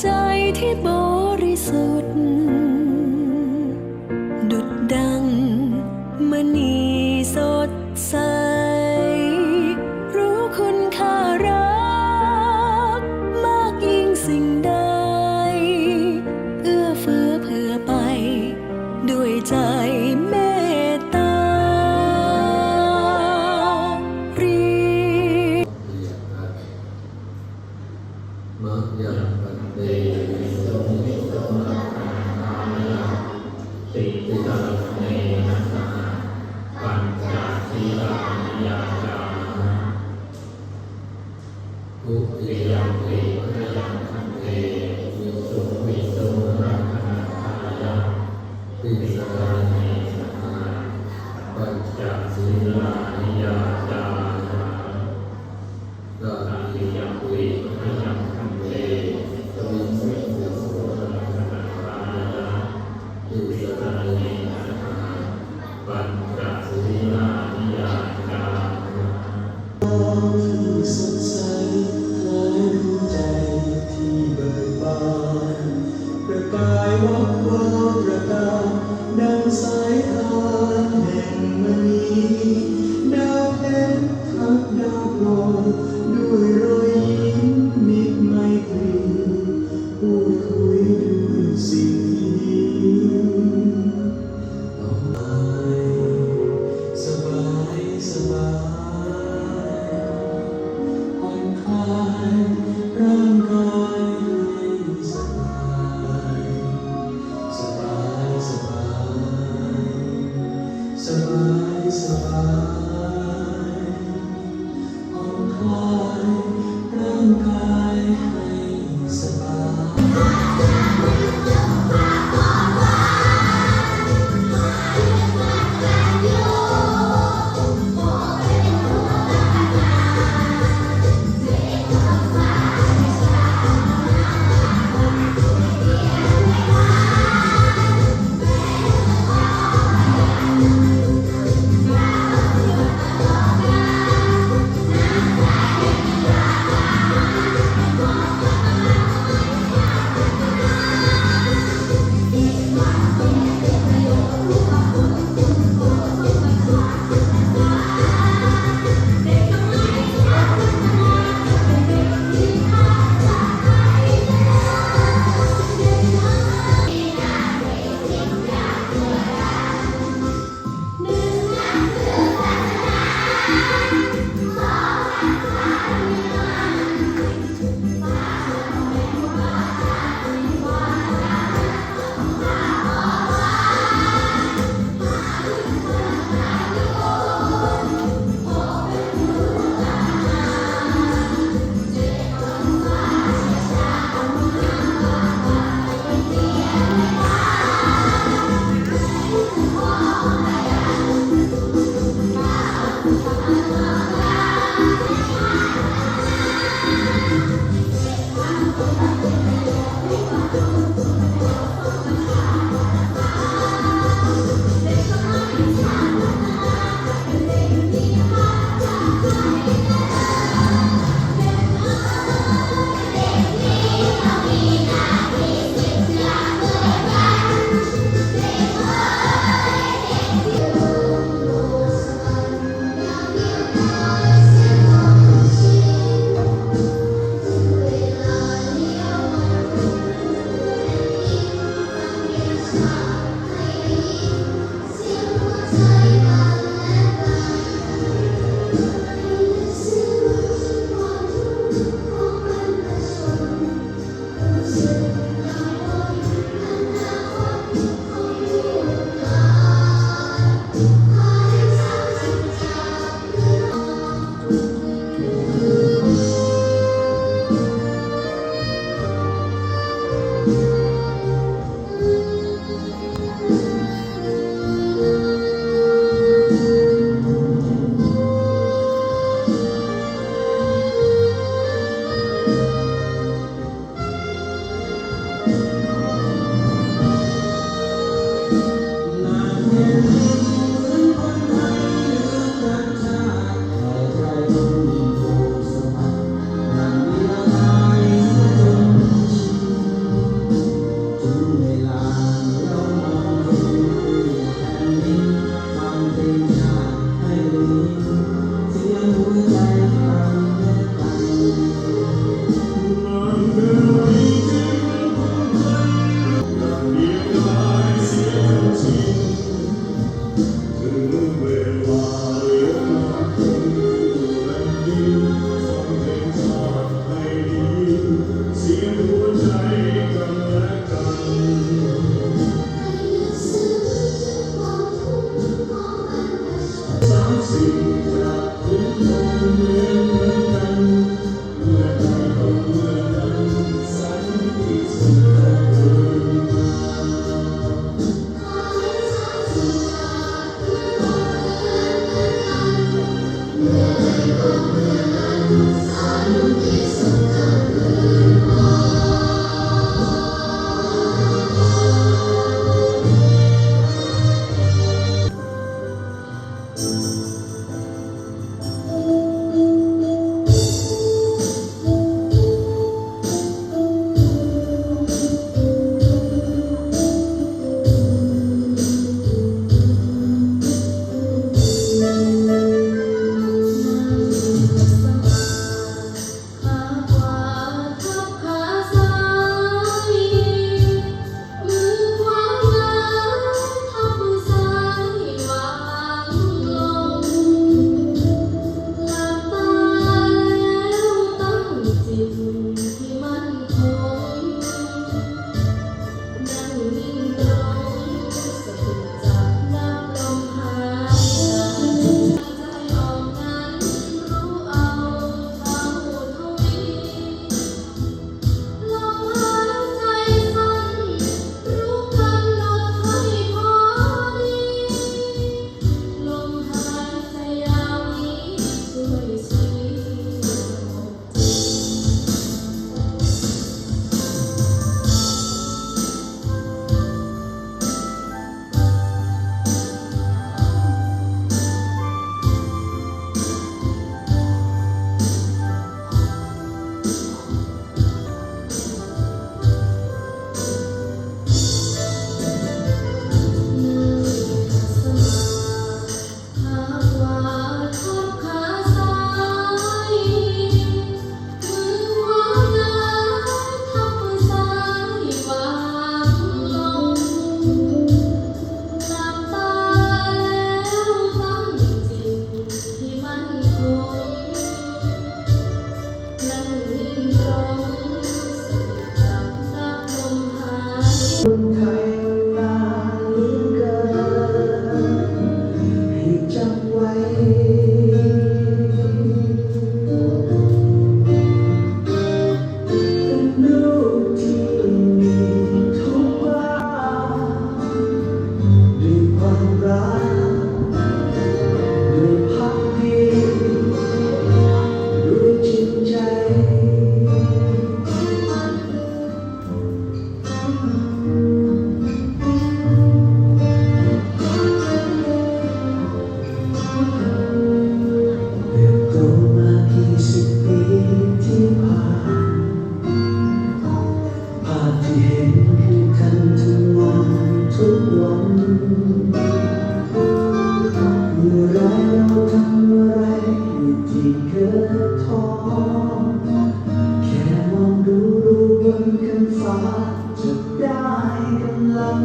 ใจที่บริสุทธิ์ ดุดดังมณี Amen.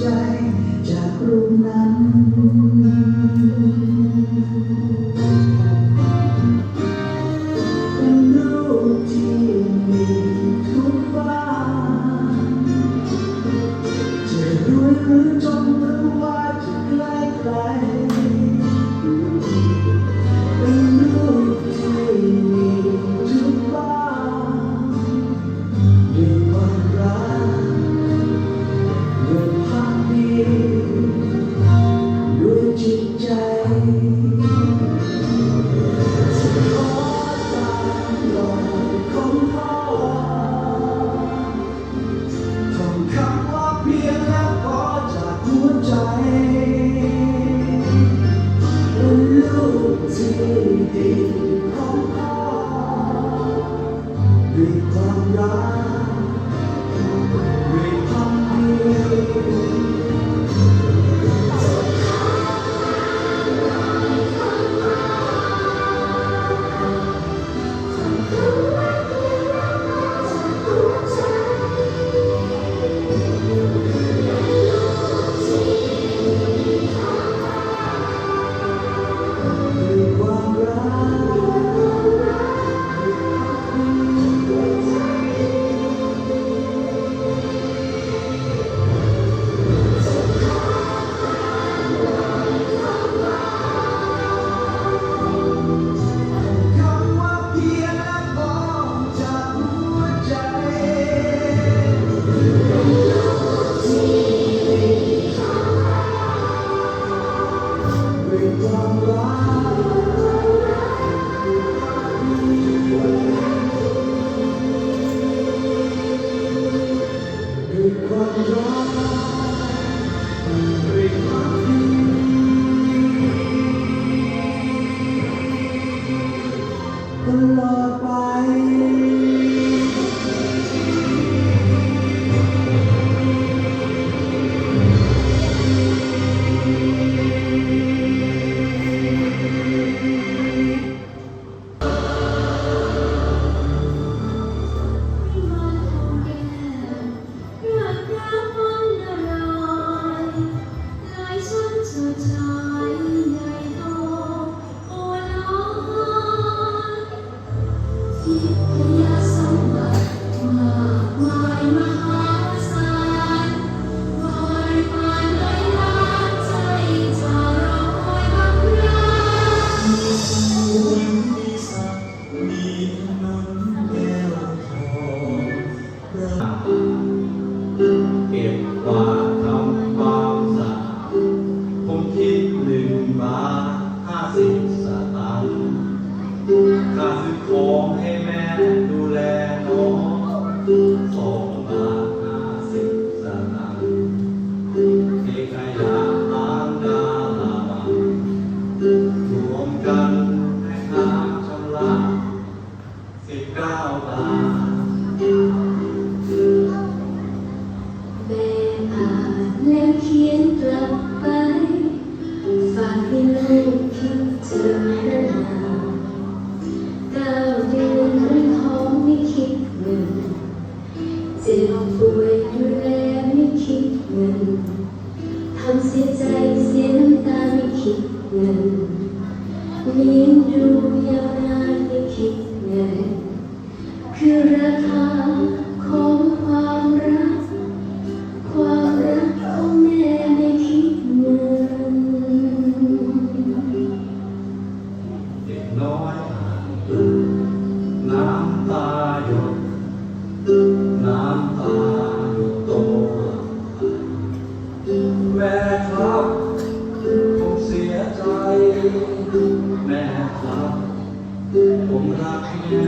ใจจากรูปนั้น Lord, by คิดเงินเลี้ยงดูยาวนานไม่คิดเงินคือราคาของความรัก ความรักของแม่ไม่คิดเงินเด็กน้อยอ่านตื่นน้ำตาหยดน้ำตาหยดโตแม่ครับ แม่ครับผมรักแม่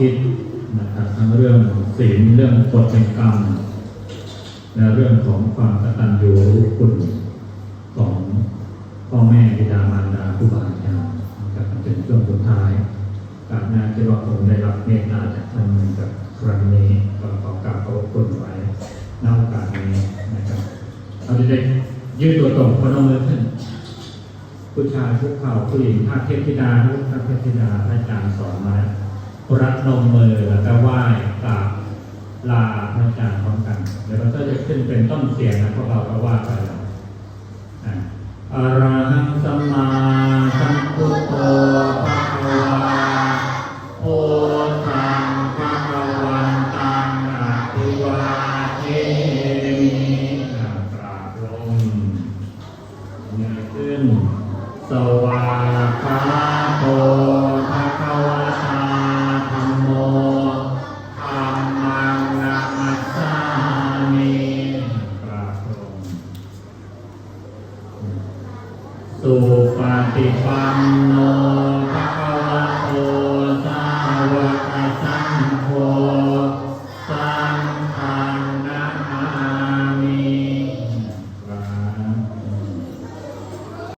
คิดนะครับทั้งเรื่องศีลเรื่องกฎแห่งกรรมและเรื่องของความกตัญญูรู้คุณของพ่อแม่บิดามารดาครูบาอาจารย์นะครับมันเป็นช่วงสุดท้ายการงานที่ว่าผมได้รับเมตตาจากท่านกับครั้งนี้ก็ขอกราบขอบคุณไว้ในโอกาสนี้นะครับเอาเด็กๆยืดตัวตรงพนมมือขึ้นผู้ชายคุกเข่าผู้หญิงท่าเทพธิดาทุกท่าเทพธิดาอาจารย์สอนมาแล้ว รัดนมมือแล้วก็ไหว้กราบลาพระอาจารย์พร้อมกัน เดี๋ยวเราก็จะขึ้นเป็นต้นเสียงนะพวกเราก็ว่าไปแล้วอะระหังสัมมาสัมพุทโธภะคะวาโอตังภะคะวันตังอะภิวาเทมิอะกราบลงเงยขึ้น สวากขาโตภะคะวะตา